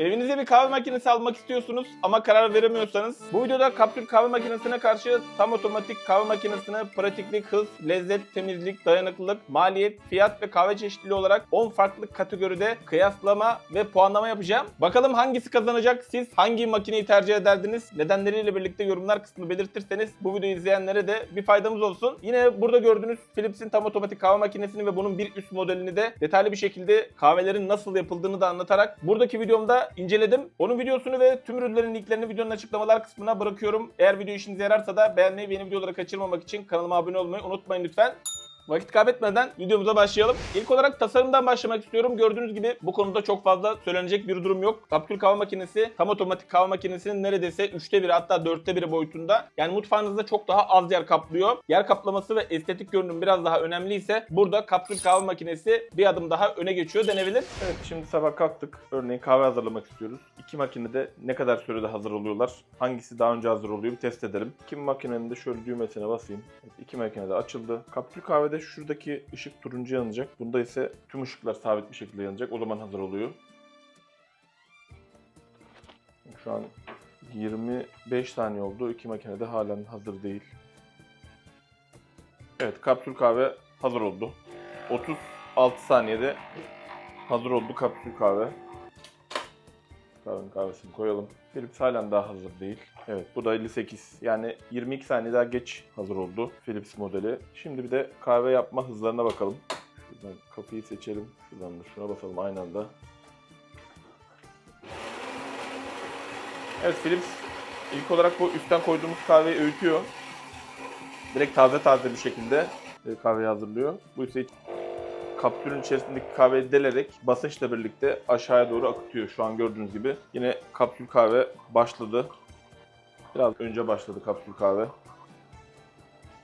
Evinize bir kahve makinesi almak istiyorsunuz ama karar veremiyorsanız bu videoda kapsül kahve makinesine karşı tam otomatik kahve makinesine pratiklik, hız, lezzet, temizlik, dayanıklılık, maliyet, fiyat ve kahve çeşitliliği olarak 10 farklı kategoride kıyaslama ve puanlama yapacağım. Bakalım hangisi kazanacak? Siz hangi makineyi tercih ederdiniz? Nedenleriyle birlikte yorumlar kısmını belirtirseniz bu videoyu izleyenlere de bir faydamız olsun. Yine burada gördüğünüz Philips'in tam otomatik kahve makinesini ve bunun bir üst modelini de detaylı bir şekilde kahvelerin nasıl yapıldığını da anlatarak buradaki videomda inceledim. Onun videosunu ve tüm ürünlerin linklerini videonun açıklamalar kısmına bırakıyorum. Eğer video işinize yararsa da beğenmeyi ve yeni videoları kaçırmamak için kanalıma abone olmayı unutmayın lütfen. Vakit kaybetmeden videomuza başlayalım. İlk olarak tasarımdan başlamak istiyorum. Gördüğünüz gibi bu konuda çok fazla söylenecek bir durum yok. Kapsül kahve makinesi tam otomatik kahve makinesinin neredeyse 3'te 1'i hatta 4'te 1'i boyutunda. Yani mutfağınızda çok daha az yer kaplıyor. Yer kaplaması ve estetik görünüm biraz daha önemliyse burada kapsül kahve makinesi bir adım daha öne geçiyor denebilir. Evet şimdi sabah kalktık. Örneğin kahve hazırlamak istiyoruz. İki makinede ne kadar sürede hazır oluyorlar? Hangisi daha önce hazır oluyor bir test edelim. İki makinenin de şöyle düğmesine basayım. Evet, iki makine de açıldı. Kapsül kahvede şuradaki ışık turuncu yanacak. Bunda ise tüm ışıklar sabit bir şekilde yanacak. O zaman hazır oluyor. Şu an 25 saniye oldu. İki makine de halen hazır değil. Evet kapsül kahve hazır oldu. 36 saniyede hazır oldu kapsül kahve. Kahvenin kahvesini koyalım. Philips halen daha hazır değil. Evet bu da 58. Yani 22 saniye daha geç hazır oldu Philips modeli. Şimdi bir de kahve yapma hızlarına bakalım. Şuradan kapıyı seçelim. Şuradan da şuna basalım aynı anda. Evet Philips ilk olarak bu üstten koyduğumuz kahveyi öğütüyor. Direkt taze taze bir şekilde e, kahveyi hazırlıyor. Bu ise kapsülün içerisindeki kahveyi delerek basınçla birlikte aşağıya doğru akıtıyor şu an gördüğünüz gibi. Yine kapsül kahve başladı. Biraz önce başladı kapsül kahve.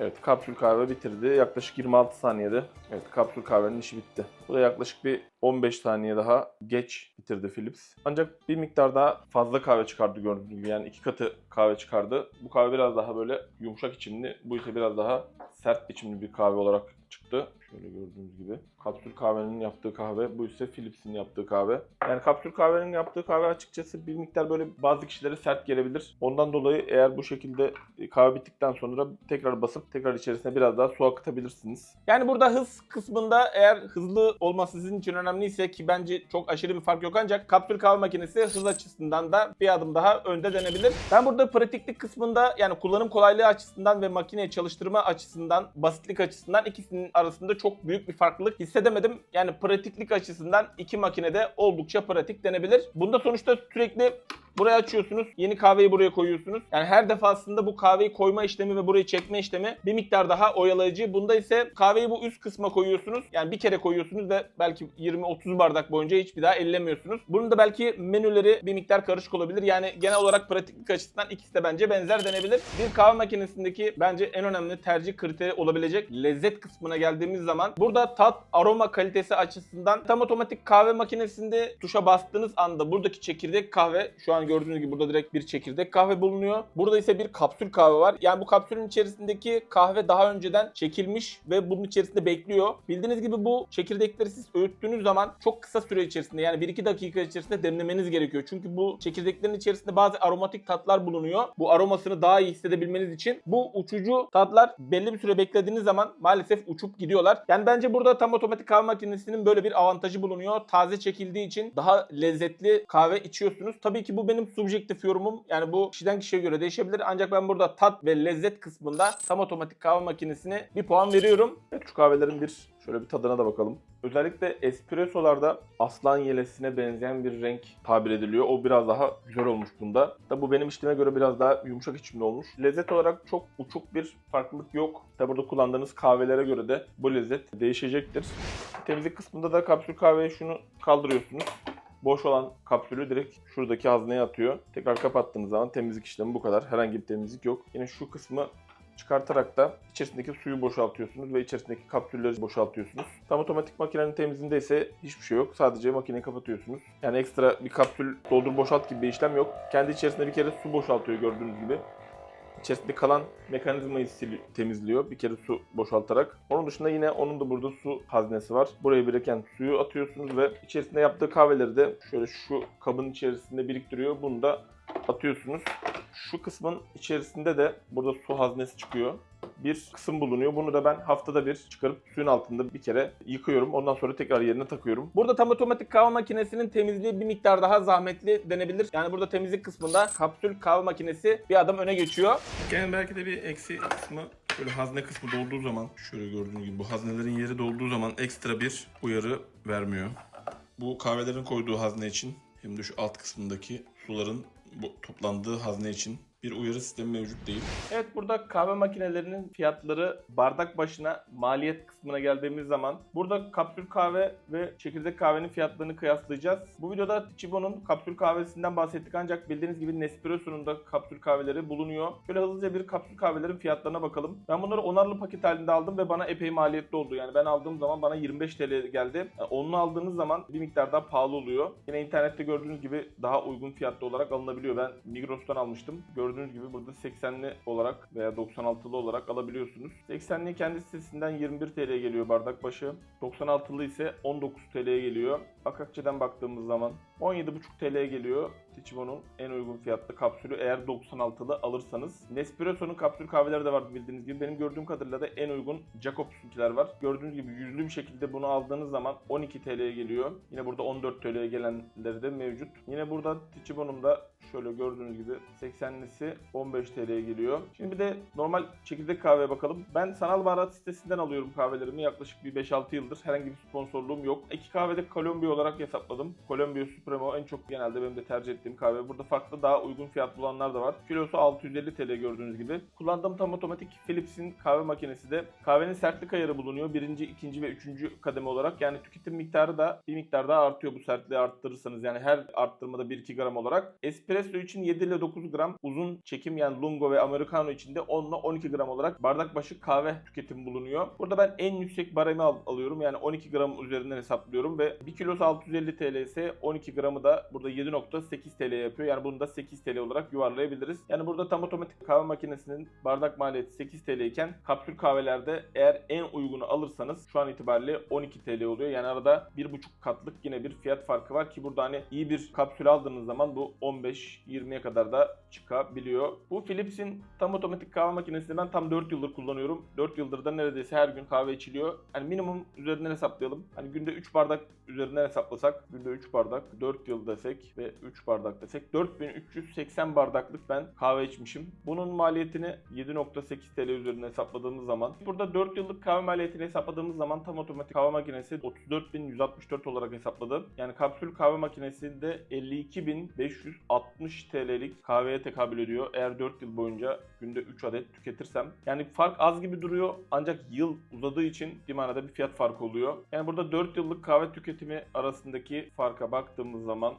Evet kapsül kahve bitirdi. Yaklaşık 26 saniyede. Evet kapsül kahvenin işi bitti. Bu da yaklaşık bir 15 saniye daha geç bitirdi Philips. Ancak bir miktar daha fazla kahve çıkardı gördüğünüz gibi. Yani iki katı kahve çıkardı. Bu kahve biraz daha böyle yumuşak içimli. Bu ise biraz daha sert içimli bir kahve olarak çıktı. Şöyle gördüğünüz gibi. Kapsül kahvenin yaptığı kahve. Bu ise Philips'in yaptığı kahve. Yani kapsül kahvenin yaptığı kahve açıkçası bir miktar böyle bazı kişilere sert gelebilir. Ondan dolayı eğer bu şekilde kahve bittikten sonra tekrar basıp tekrar içerisine biraz daha su akıtabilirsiniz. Yani burada hız kısmında eğer hızlı olması sizin için önemliyse ki bence çok aşırı bir fark yok ancak kapsül kahve makinesi hız açısından da bir adım daha önde denebilir. Ben burada pratiklik kısmında yani kullanım kolaylığı açısından ve makineyi çalıştırma açısından, basitlik açısından ikisinin arasında çok büyük bir farklılık hissedemedim. Yani pratiklik açısından iki makinede oldukça pratik denebilir. Bunda sonuçta sürekli Buraya açıyorsunuz. Yeni kahveyi buraya koyuyorsunuz. Yani her defasında bu kahveyi koyma işlemi ve burayı çekme işlemi bir miktar daha oyalayıcı. Bunda ise kahveyi bu üst kısma koyuyorsunuz. Yani bir kere koyuyorsunuz ve belki 20-30 bardak boyunca hiçbir daha ellemiyorsunuz. Bunun da belki menüleri bir miktar karışık olabilir. Yani genel olarak pratiklik açısından ikisi de bence benzer denebilir. Bir kahve makinesindeki bence en önemli tercih kriteri olabilecek lezzet kısmına geldiğimiz zaman burada tat, aroma kalitesi açısından tam otomatik kahve makinesinde tuşa bastığınız anda buradaki çekirdek kahve şu an gördüğünüz gibi burada direkt bir çekirdek kahve bulunuyor. Burada ise bir kapsül kahve var. Yani bu kapsülün içerisindeki kahve daha önceden çekilmiş ve bunun içerisinde bekliyor. Bildiğiniz gibi bu çekirdekleri siz öğüttüğünüz zaman çok kısa süre içerisinde yani 1-2 dakika içerisinde demlemeniz gerekiyor. Çünkü bu çekirdeklerin içerisinde bazı aromatik tatlar bulunuyor. Bu aromasını daha iyi hissedebilmeniz için bu uçucu tatlar belli bir süre beklediğiniz zaman maalesef uçup gidiyorlar. Yani bence burada tam otomatik kahve makinesinin böyle bir avantajı bulunuyor. Taze çekildiği için daha lezzetli kahve içiyorsunuz. Tabii ki bu benim subjektif yorumum. Yani bu kişiden kişiye göre değişebilir. Ancak ben burada tat ve lezzet kısmında tam otomatik kahve makinesine bir puan veriyorum. Evet, şu kahvelerin bir şöyle bir tadına da bakalım. Özellikle espressolarda aslan yelesine benzeyen bir renk tabir ediliyor. O biraz daha güzel olmuş bunda. Da bu benim içtiğime göre biraz daha yumuşak içimli olmuş. Lezzet olarak çok uçuk bir farklılık yok. Tabi burada kullandığınız kahvelere göre de bu lezzet değişecektir. Temizlik kısmında da kapsül kahveye şunu kaldırıyorsunuz boş olan kapsülü direkt şuradaki hazneye atıyor. Tekrar kapattığınız zaman temizlik işlemi bu kadar. Herhangi bir temizlik yok. Yine şu kısmı çıkartarak da içerisindeki suyu boşaltıyorsunuz ve içerisindeki kapsülleri boşaltıyorsunuz. Tam otomatik makinenin temizliğinde ise hiçbir şey yok. Sadece makineyi kapatıyorsunuz. Yani ekstra bir kapsül doldur boşalt gibi bir işlem yok. Kendi içerisinde bir kere su boşaltıyor gördüğünüz gibi. İçerisinde kalan mekanizmayı sil- temizliyor. Bir kere su boşaltarak. Onun dışında yine onun da burada su haznesi var. Buraya biriken suyu atıyorsunuz ve içerisinde yaptığı kahveleri de şöyle şu kabın içerisinde biriktiriyor. Bunu da atıyorsunuz. Şu kısmın içerisinde de burada su haznesi çıkıyor. Bir kısım bulunuyor. Bunu da ben haftada bir çıkarıp suyun altında bir kere yıkıyorum. Ondan sonra tekrar yerine takıyorum. Burada tam otomatik kahve makinesinin temizliği bir miktar daha zahmetli denebilir. Yani burada temizlik kısmında kapsül kahve makinesi bir adım öne geçiyor. Yani belki de bir eksi kısmı Böyle hazne kısmı dolduğu zaman şöyle gördüğünüz gibi bu haznelerin yeri dolduğu zaman ekstra bir uyarı vermiyor. Bu kahvelerin koyduğu hazne için hem de şu alt kısmındaki suların bu toplandığı hazne için bir uyarı sistemi mevcut değil. Evet burada kahve makinelerinin fiyatları bardak başına maliyet kısmına geldiğimiz zaman burada kapsül kahve ve çekirdek kahvenin fiyatlarını kıyaslayacağız. Bu videoda Chibo'nun kapsül kahvesinden bahsettik ancak bildiğiniz gibi Nespresso'nun da kapsül kahveleri bulunuyor. Şöyle hızlıca bir kapsül kahvelerin fiyatlarına bakalım. Ben bunları onarlı paket halinde aldım ve bana epey maliyetli oldu. Yani ben aldığım zaman bana 25 TL geldi. Yani onlu aldığınız zaman bir miktar daha pahalı oluyor. Yine internette gördüğünüz gibi daha uygun fiyatlı olarak alınabiliyor. Ben Migros'tan almıştım. Gördüğünüz gibi burada 80'li olarak veya 96'lı olarak alabiliyorsunuz. 80'li kendi sitesinden 21 TL geliyor bardak başı. 96'lı ise 19 TL'ye geliyor. Akakçe'den baktığımız zaman 17,5 TL'ye geliyor. Tichibo'nun en uygun fiyatlı kapsülü eğer 96'lı alırsanız. Nespresso'nun kapsül kahveleri de var bildiğiniz gibi. Benim gördüğüm kadarıyla da en uygun Jacobs'unkiler var. Gördüğünüz gibi yüzlü bir şekilde bunu aldığınız zaman 12 TL'ye geliyor. Yine burada 14 TL'ye gelenleri de mevcut. Yine burada Tichibo'nun da şöyle gördüğünüz gibi 80'lisi 15 TL'ye geliyor. Şimdi bir de normal çekirdek kahveye bakalım. Ben sanal baharat sitesinden alıyorum kahvelerimi. Yaklaşık bir 5-6 yıldır. Herhangi bir sponsorluğum yok. İki kahvede Kolombiya olarak hesapladım. Kolombiya Supremo en çok genelde benim de tercih ettiğim kahve. Burada farklı daha uygun fiyat bulanlar da var. Kilosu 650 TL gördüğünüz gibi. Kullandığım tam otomatik Philips'in kahve makinesi de kahvenin sertlik ayarı bulunuyor. Birinci, ikinci ve üçüncü kademe olarak. Yani tüketim miktarı da bir miktar daha artıyor bu sertliği arttırırsanız. Yani her arttırmada 1-2 gram olarak. Espresso için 7 ile 9 gram. Uzun çekim yani lungo ve americano için de 10 ile 12 gram olarak bardak başı kahve tüketim bulunuyor. Burada ben en yüksek baremi al- alıyorum. Yani 12 gram üzerinden hesaplıyorum ve 1 kilosu 650 TL ise 12 gramı da burada 7.8 TL yapıyor. Yani bunu da 8 TL olarak yuvarlayabiliriz. Yani burada tam otomatik kahve makinesinin bardak maliyeti 8 TL iken kapsül kahvelerde eğer en uygunu alırsanız şu an itibariyle 12 TL oluyor. Yani arada 1.5 katlık yine bir fiyat farkı var ki burada hani iyi bir kapsül aldığınız zaman bu 15-20'ye kadar da çıkabiliyor. Bu Philips'in tam otomatik kahve makinesini ben tam 4 yıldır kullanıyorum. 4 yıldır da neredeyse her gün kahve içiliyor. Hani minimum üzerinden hesaplayalım. Hani günde 3 bardak üzerinden hesaplasak günde 3 bardak 4 yıl desek ve 3 bardak desek 4380 bardaklık ben kahve içmişim. Bunun maliyetini 7.8 TL üzerinden hesapladığımız zaman burada 4 yıllık kahve maliyetini hesapladığımız zaman tam otomatik kahve makinesi 34.164 olarak hesapladı. Yani kapsül kahve makinesi de 52.560 TL'lik kahveye tekabül ediyor. Eğer 4 yıl boyunca günde 3 adet tüketirsem. Yani fark az gibi duruyor ancak yıl uzadığı için bir manada bir fiyat farkı oluyor. Yani burada 4 yıllık kahve tüketimi arasındaki farka baktığımız zaman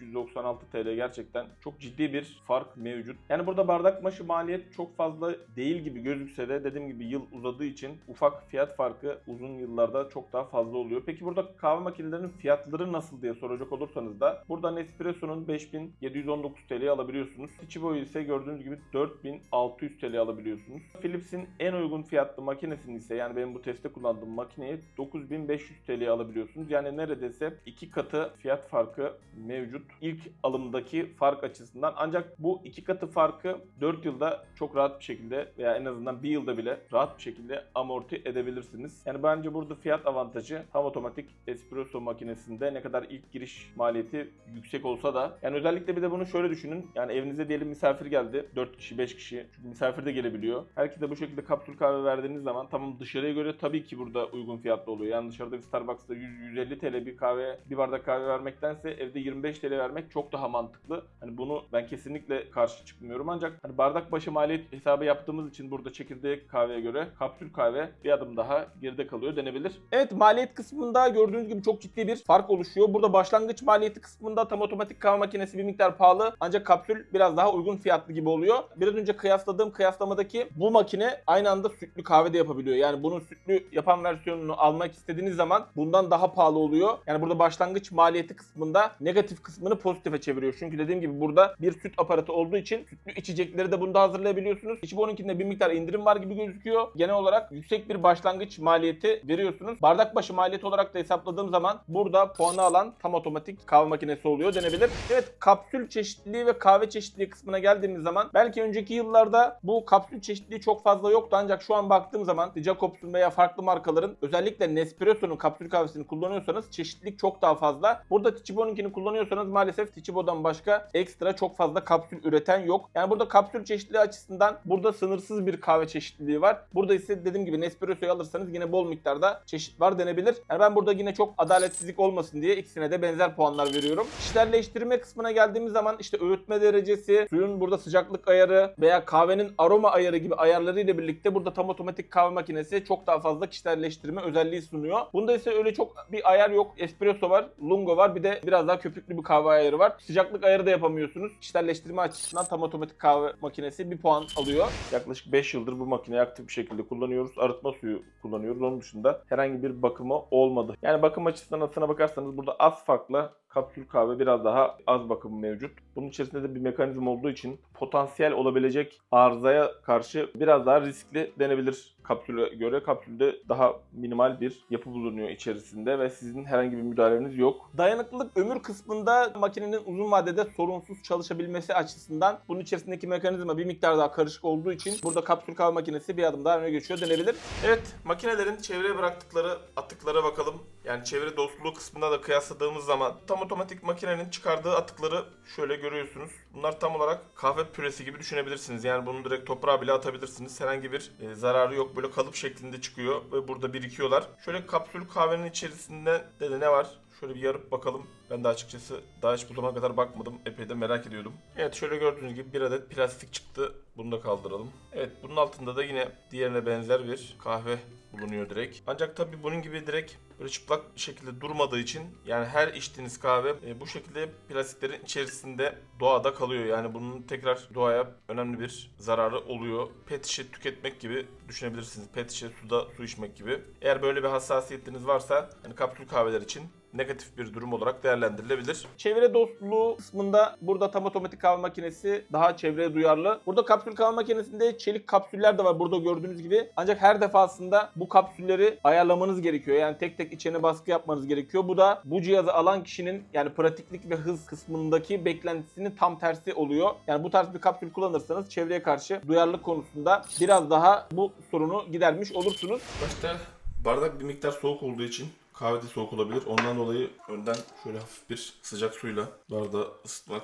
18.396 TL gerçekten çok ciddi bir fark mevcut. Yani burada bardak başı maliyet çok fazla değil gibi gözükse de dediğim gibi yıl uzadığı için ufak fiyat farkı uzun yıllarda çok daha fazla oluyor. Peki burada kahve makinelerinin fiyatları nasıl diye soracak olursanız da burada Nespresso'nun 5719 TL alabiliyorsunuz. Ichibo ise gördüğünüz gibi 4600 TL alabiliyorsunuz. Philips'in en uygun fiyatlı makinesini ise yani benim bu testte kullandığım makineyi 9500 TL alabiliyorsunuz. Yani neredeyse iki katı fiyat farkı mevcut. İlk alımdaki fark açısından ancak bu iki katı farkı 4 yılda çok rahat bir şekilde veya en azından bir yılda bile rahat bir şekilde amorti edebilirsiniz. Yani bence burada fiyat avantajı tam otomatik espresso makinesinde ne kadar ilk giriş maliyeti yüksek olsa da yani özellikle bir de bunu şöyle düşünün. Yani evinize diyelim misafir geldi. 4 kişi 5 kişi. Çünkü misafir de gelebiliyor. Herkese bu şekilde kapsül kahve verdiğiniz zaman tamam dışarıya göre tabii ki burada uygun fiyatlı oluyor. Yani dışarıda bir Starbucks'ta 100-150 TL bir kahve bir bardak kahve vermektense evde 25 TL vermek çok daha mantıklı. Hani bunu ben kesinlikle karşı çıkmıyorum ancak hani bardak başı maliyet hesabı yaptığımız için burada çekirdek kahveye göre kapsül kahve bir adım daha geride kalıyor denebilir. Evet maliyet kısmında gördüğünüz gibi çok ciddi bir fark oluşuyor. Burada başlangıç maliyeti kısmında tam otomatik kahve makinesi bir miktar pahalı ancak kapsül biraz daha uygun fiyatlı gibi oluyor. Biraz önce kıyasladığım kıyaslamadaki bu makine aynı anda sütlü kahve de yapabiliyor. Yani bunun sütlü yapan versiyonunu almak istediğiniz zaman bundan daha pahalı oluyor. Yani burada başlangıç maliyeti kısmında negatif kısmı kısmını pozitife çeviriyor. Çünkü dediğim gibi burada bir süt aparatı olduğu için sütlü içecekleri de bunda hazırlayabiliyorsunuz. Içibon'unkinde bir miktar indirim var gibi gözüküyor. Genel olarak yüksek bir başlangıç maliyeti veriyorsunuz. Bardak başı maliyeti olarak da hesapladığım zaman burada puanı alan tam otomatik kahve makinesi oluyor denebilir. Evet kapsül çeşitliliği ve kahve çeşitliliği kısmına geldiğimiz zaman belki önceki yıllarda bu kapsül çeşitliliği çok fazla yoktu ancak şu an baktığım zaman Jacobs'un veya farklı markaların özellikle Nespresso'nun kapsül kahvesini kullanıyorsanız çeşitlilik çok daha fazla. Burada Tichibo'nunkini kullanıyorsanız maalesef Tichibo'dan başka ekstra çok fazla kapsül üreten yok. Yani burada kapsül çeşitliliği açısından burada sınırsız bir kahve çeşitliliği var. Burada ise dediğim gibi Nespresso'yu alırsanız yine bol miktarda çeşit var denebilir. Yani ben burada yine çok adaletsizlik olmasın diye ikisine de benzer puanlar veriyorum. Kişiselleştirme kısmına geldiğimiz zaman işte öğütme derecesi, suyun burada sıcaklık ayarı veya kahvenin aroma ayarı gibi ayarlarıyla birlikte burada tam otomatik kahve makinesi çok daha fazla kişiselleştirme özelliği sunuyor. Bunda ise öyle çok bir ayar yok. Espresso var, lungo var bir de biraz daha köpüklü bir kahve ayarı var. Sıcaklık ayarı da yapamıyorsunuz. Kişiselleştirme açısından tam otomatik kahve makinesi bir puan alıyor. Yaklaşık 5 yıldır bu makineyi aktif bir şekilde kullanıyoruz. Arıtma suyu kullanıyoruz. Onun dışında herhangi bir bakımı olmadı. Yani bakım açısından aslına bakarsanız burada az farklı kapsül kahve biraz daha az bakımı mevcut. Bunun içerisinde de bir mekanizma olduğu için potansiyel olabilecek arızaya karşı biraz daha riskli denebilir kapsüle göre. Kapsülde daha minimal bir yapı bulunuyor içerisinde ve sizin herhangi bir müdahaleniz yok. Dayanıklılık ömür kısmında makinenin uzun vadede sorunsuz çalışabilmesi açısından bunun içerisindeki mekanizma bir miktar daha karışık olduğu için burada kapsül kahve makinesi bir adım daha öne geçiyor denebilir. Evet makinelerin çevreye bıraktıkları atıklara bakalım. Yani çevre dostluğu kısmında da kıyasladığımız zaman tam otomatik makinenin çıkardığı atıkları şöyle görüyorsunuz. Bunlar tam olarak kahve püresi gibi düşünebilirsiniz. Yani bunu direkt toprağa bile atabilirsiniz. Herhangi bir e, zararı yok. Böyle kalıp şeklinde çıkıyor ve burada birikiyorlar. Şöyle kapsül kahvenin içerisinde de, de ne var? Şöyle bir yarıp bakalım. Ben de açıkçası daha hiç bu zamana kadar bakmadım. Epey de merak ediyordum. Evet şöyle gördüğünüz gibi bir adet plastik çıktı. Bunu da kaldıralım. Evet bunun altında da yine diğerine benzer bir kahve bulunuyor direkt. Ancak tabii bunun gibi direkt böyle çıplak şekilde durmadığı için yani her içtiğiniz kahve e, bu şekilde plastiklerin içerisinde doğada kalıyor. Yani bunun tekrar doğaya önemli bir zararı oluyor. Pet şişe tüketmek gibi düşünebilirsiniz. Pet şişe suda su içmek gibi. Eğer böyle bir hassasiyetiniz varsa hani kapsül kahveler için negatif bir durum olarak değerlendirilebilir. Çevre dostluğu kısmında burada tam otomatik kahve makinesi daha çevreye duyarlı. Burada kapsül kahve makinesinde çelik kapsüller de var burada gördüğünüz gibi. Ancak her defasında bu kapsülleri ayarlamanız gerekiyor. Yani tek tek içine baskı yapmanız gerekiyor. Bu da bu cihazı alan kişinin yani pratiklik ve hız kısmındaki beklentisinin tam tersi oluyor. Yani bu tarz bir kapsül kullanırsanız çevreye karşı duyarlılık konusunda biraz daha bu sorunu gidermiş olursunuz. Başta bardak bir miktar soğuk olduğu için kahve de soğuk olabilir. Ondan dolayı önden şöyle hafif bir sıcak suyla bardağı ısıtmak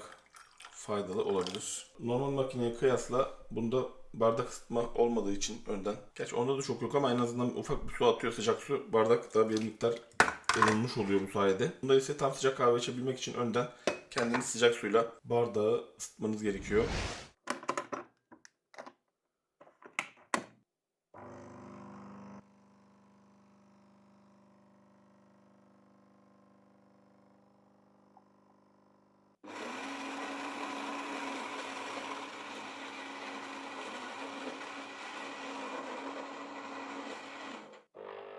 faydalı olabilir. Normal makineye kıyasla bunda bardak ısıtma olmadığı için önden. Gerçi onda da çok yok ama en azından ufak bir su atıyor sıcak su. Bardak da bir miktar ılınmış oluyor bu sayede. Bunda ise tam sıcak kahve içebilmek için önden kendiniz sıcak suyla bardağı ısıtmanız gerekiyor.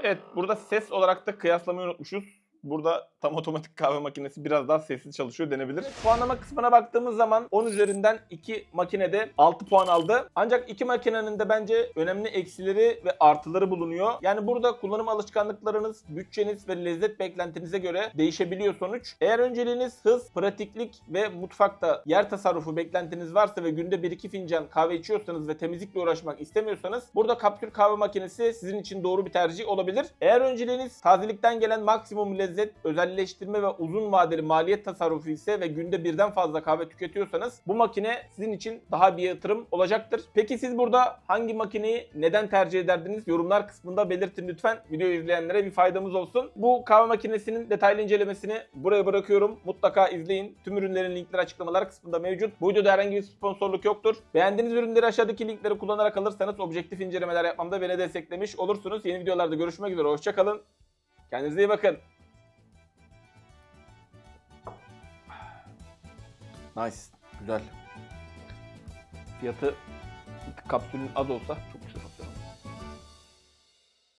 Evet burada ses olarak da kıyaslamayı unutmuşuz. Burada tam otomatik kahve makinesi biraz daha sessiz çalışıyor denebilir. Puanlama kısmına baktığımız zaman 10 üzerinden 2 makinede 6 puan aldı. Ancak iki makinenin de bence önemli eksileri ve artıları bulunuyor. Yani burada kullanım alışkanlıklarınız, bütçeniz ve lezzet beklentinize göre değişebiliyor sonuç. Eğer önceliğiniz hız, pratiklik ve mutfakta yer tasarrufu beklentiniz varsa ve günde 1-2 fincan kahve içiyorsanız ve temizlikle uğraşmak istemiyorsanız burada kapsül kahve makinesi sizin için doğru bir tercih olabilir. Eğer önceliğiniz tazelikten gelen maksimum lezzet, özelleştirme ve uzun vadeli maliyet tasarrufu ise ve günde birden fazla kahve tüketiyorsanız bu makine sizin için daha bir yatırım olacaktır. Peki siz burada hangi makineyi neden tercih ederdiniz? Yorumlar kısmında belirtin lütfen. Video izleyenlere bir faydamız olsun. Bu kahve makinesinin detaylı incelemesini buraya bırakıyorum. Mutlaka izleyin. Tüm ürünlerin linkleri açıklamalar kısmında mevcut. Bu videoda herhangi bir sponsorluk yoktur. Beğendiğiniz ürünleri aşağıdaki linkleri kullanarak alırsanız objektif incelemeler yapmamda beni desteklemiş olursunuz. Yeni videolarda görüşmek üzere. Hoşçakalın. Kendinize iyi bakın. Nice. Güzel. Fiyatı kapsülün az olsa çok